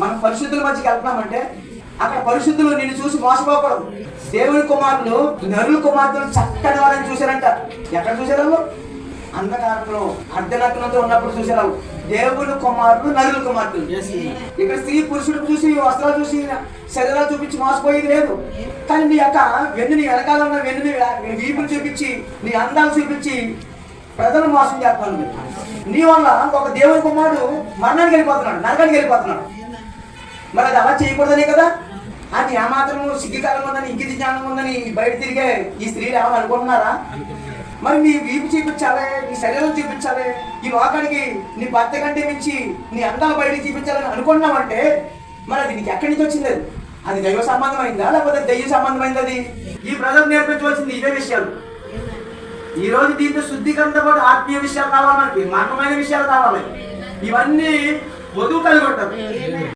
మనం పరిశుద్ధుల మధ్యకి వెళ్తున్నామంటే అక్కడ పరిశుద్ధులు నిన్ను చూసి మోసపోకూడదు. దేవుని కుమారులు నరుల కుమార్తెలు చక్కని వారని చూశారంట. ఎక్కడ చూశారు వాళ్ళు? అంధకారంలో అర్ధనగ్నంతో ఉన్నప్పుడు చూశారు. వాళ్ళు. దేవుని కుమారులు నరుల కుమార్తెలు. ఇక్కడ స్త్రీ పురుషుడు చూసి వస్త్రాలు చూసి శరీరాలు చూపించి మోసపోయేది లేదు. కానీ నీ యొక్క వెన్ను నీ వెనకాల ఉన్న వెన్ను వీపులు చూపించి నీ అందాలు చూపించి ప్రజలు మోసం చేస్తాను. నీ వల్ల ఒక దేవుని కుమారుడు మరణానికి వెళ్ళిపోతున్నాడు నరకానికి వెళ్ళిపోతున్నాడు. మరి అది అలా చేయకూడదనే కదా? అది ఏమాత్రం సిగ్గికాలం ఉందని ఇంకిది జ్ఞానం ఉందని బయట తిరిగే ఈ స్త్రీలు ఏమని అనుకుంటున్నారా? మరి నీ వీపు చూపించాలి నీ శరీరం చూపించాలి ఈ లోకానికి నీ భర్త కంటే మించి నీ అందాలు బయట చూపించాలని అనుకున్నావంటే మరి అది నీకు ఎక్కడి నుంచి వచ్చింది అది? అది దైవ సంబంధమైందా లేకపోతే దైవ సంబంధమైంది అది? ఈ ప్రజలు నేర్పించవలసింది ఇవే విషయాలు. ఈ రోజు దీంతో శుద్ధీకరణతో పాటు ఆత్మీయ విషయాలు కావాలి మనకి మర్మమైన విషయాలు కావాలి. ఇవన్నీ వధువు కలిగి ఉంటారు.